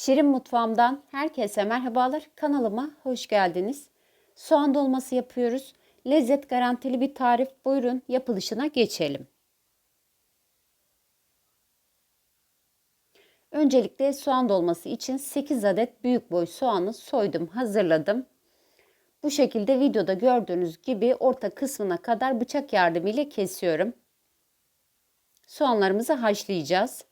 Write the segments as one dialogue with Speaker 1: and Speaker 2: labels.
Speaker 1: Şirin Mutfağımdan herkese merhabalar. Kanalıma hoş geldiniz. Soğan dolması yapıyoruz. Lezzet garantili bir tarif. Buyurun yapılışına geçelim. Öncelikle soğan dolması için 8 adet büyük boy soğanı soydum, hazırladım. Bu şekilde videoda gördüğünüz gibi orta kısmına kadar bıçak yardımıyla kesiyorum. Soğanlarımızı haşlayacağız.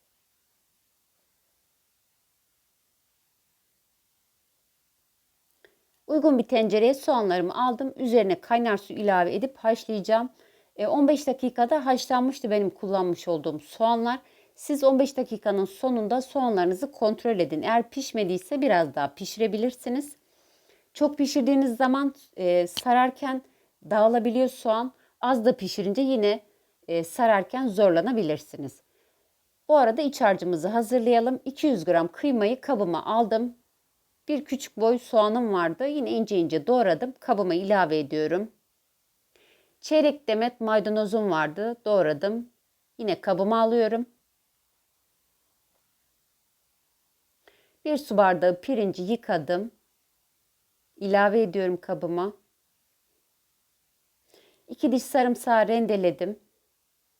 Speaker 1: Uygun bir tencereye soğanlarımı aldım. Üzerine kaynar su ilave edip haşlayacağım. 15 e, dakikada haşlanmıştı benim kullanmış olduğum soğanlar. Siz 15 dakikanın sonunda soğanlarınızı kontrol edin. Eğer pişmediyse biraz daha pişirebilirsiniz. Çok pişirdiğiniz zaman e, sararken dağılabiliyor soğan. Az da pişirince yine e, sararken zorlanabilirsiniz. Bu arada iç harcımızı hazırlayalım. 200 gram kıymayı kabıma aldım. Bir küçük boy soğanım vardı. Yine ince ince doğradım. Kabıma ilave ediyorum. Çeyrek demet maydanozum vardı. Doğradım. Yine kabıma alıyorum. Bir su bardağı pirinci yıkadım. İlave ediyorum kabıma. İki diş sarımsağı rendeledim.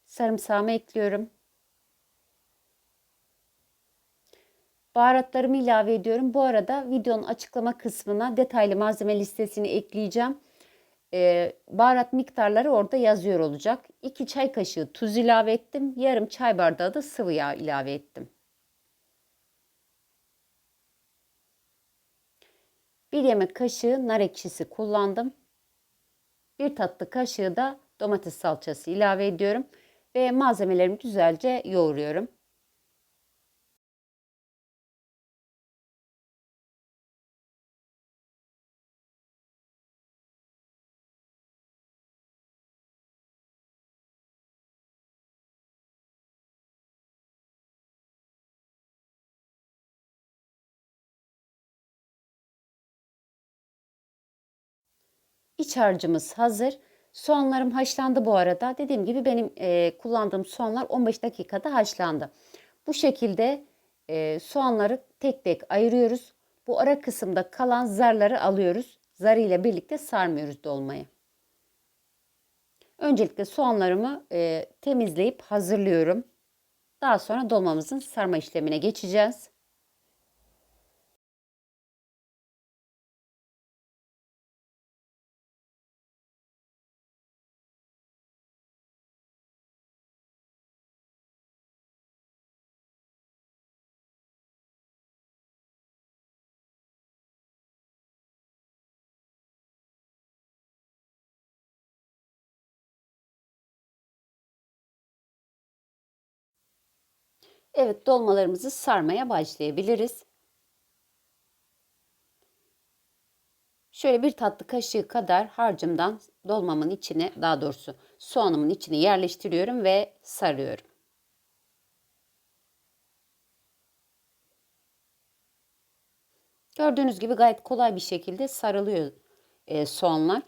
Speaker 1: Sarımsağımı ekliyorum. Baharatlarımı ilave ediyorum. Bu arada videonun açıklama kısmına detaylı malzeme listesini ekleyeceğim. Ee, baharat miktarları orada yazıyor olacak. 2 çay kaşığı tuz ilave ettim. Yarım çay bardağı da sıvı yağ ilave ettim. Bir yemek kaşığı nar ekşisi kullandım. Bir tatlı kaşığı da domates salçası ilave ediyorum. Ve malzemelerimi güzelce yoğuruyorum. İç harcımız hazır. Soğanlarım haşlandı bu arada. Dediğim gibi benim e, kullandığım soğanlar 15 dakikada haşlandı. Bu şekilde e, soğanları tek tek ayırıyoruz. Bu ara kısımda kalan zarları alıyoruz. Zarı ile birlikte sarmıyoruz dolmayı. Öncelikle soğanlarımı e, temizleyip hazırlıyorum. Daha sonra dolmamızın sarma işlemine geçeceğiz. Evet dolmalarımızı sarmaya başlayabiliriz. Şöyle bir tatlı kaşığı kadar harcımdan dolmamın içine daha doğrusu soğanımın içine yerleştiriyorum ve sarıyorum. Gördüğünüz gibi gayet kolay bir şekilde sarılıyor e, soğanlar.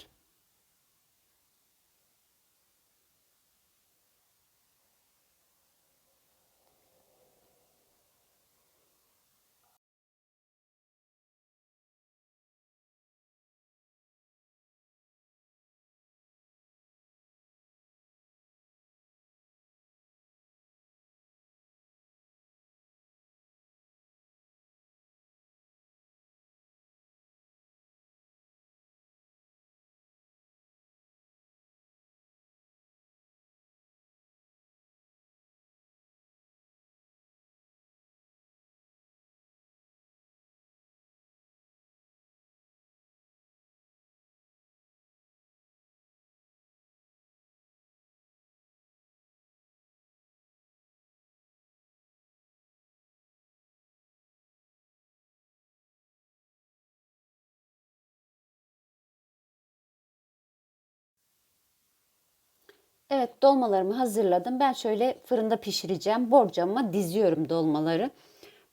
Speaker 1: Evet dolmalarımı hazırladım. Ben şöyle fırında pişireceğim. Borcamıma diziyorum dolmaları.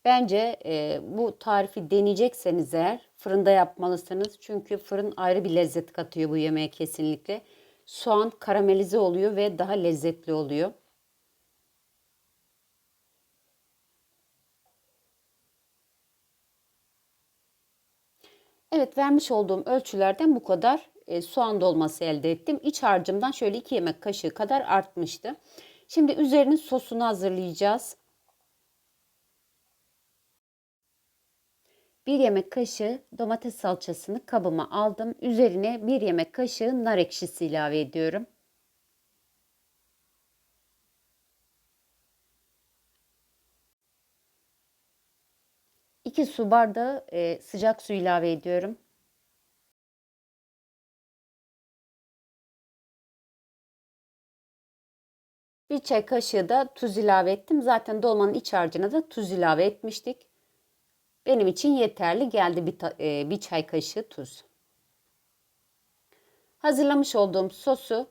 Speaker 1: Bence e, bu tarifi deneyecekseniz eğer fırında yapmalısınız. Çünkü fırın ayrı bir lezzet katıyor bu yemeğe kesinlikle. Soğan karamelize oluyor ve daha lezzetli oluyor. Evet vermiş olduğum ölçülerden bu kadar e, soğan dolması elde ettim. İç harcımdan şöyle 2 yemek kaşığı kadar artmıştı. Şimdi üzerinin sosunu hazırlayacağız. 1 yemek kaşığı domates salçasını kabıma aldım. Üzerine 1 yemek kaşığı nar ekşisi ilave ediyorum. 2 su bardağı e, sıcak su ilave ediyorum. Bir çay kaşığı da tuz ilave ettim. Zaten dolmanın iç harcına da tuz ilave etmiştik. Benim için yeterli geldi bir, e, bir çay kaşığı tuz. Hazırlamış olduğum sosu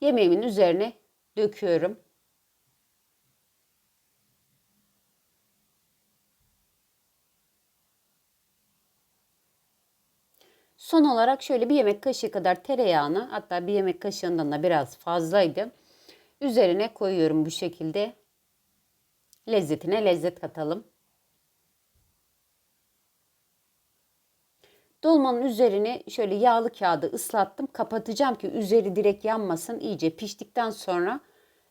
Speaker 1: yemeğimin üzerine döküyorum. Son olarak şöyle bir yemek kaşığı kadar tereyağını hatta bir yemek kaşığından da biraz fazlaydı. Üzerine koyuyorum bu şekilde. Lezzetine lezzet katalım. Dolmanın üzerine şöyle yağlı kağıdı ıslattım. Kapatacağım ki üzeri direkt yanmasın. İyice piştikten sonra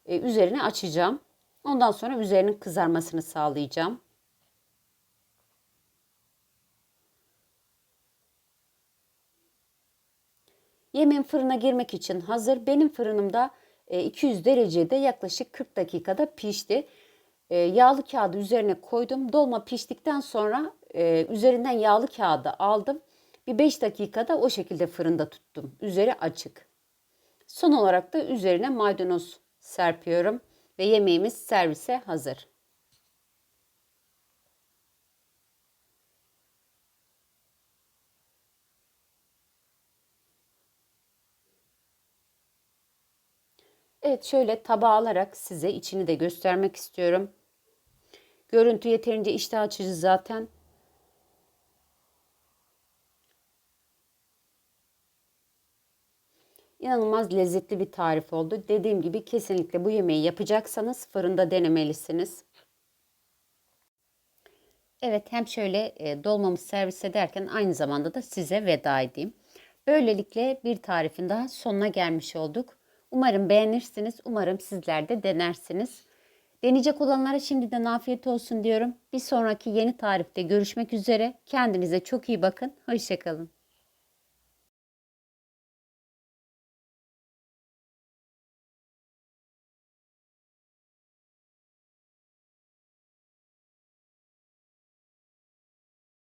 Speaker 1: e, üzerine açacağım. Ondan sonra üzerinin kızarmasını sağlayacağım. Yemeğin fırına girmek için hazır. Benim fırınımda 200 e, derecede yaklaşık 40 dakikada pişti. E, yağlı kağıdı üzerine koydum. Dolma piştikten sonra e, üzerinden yağlı kağıdı aldım. Bir 5 dakikada o şekilde fırında tuttum. Üzeri açık. Son olarak da üzerine maydanoz serpiyorum ve yemeğimiz servise hazır. Evet şöyle tabağa alarak size içini de göstermek istiyorum. Görüntü yeterince iştah açıcı zaten. İnanılmaz lezzetli bir tarif oldu. Dediğim gibi kesinlikle bu yemeği yapacaksanız fırında denemelisiniz. Evet hem şöyle e, dolmamı servis ederken aynı zamanda da size veda edeyim. Böylelikle bir tarifin daha sonuna gelmiş olduk. Umarım beğenirsiniz. Umarım sizler de denersiniz. Deneyecek olanlara şimdiden afiyet olsun diyorum. Bir sonraki yeni tarifte görüşmek üzere. Kendinize çok iyi bakın. Hoşçakalın.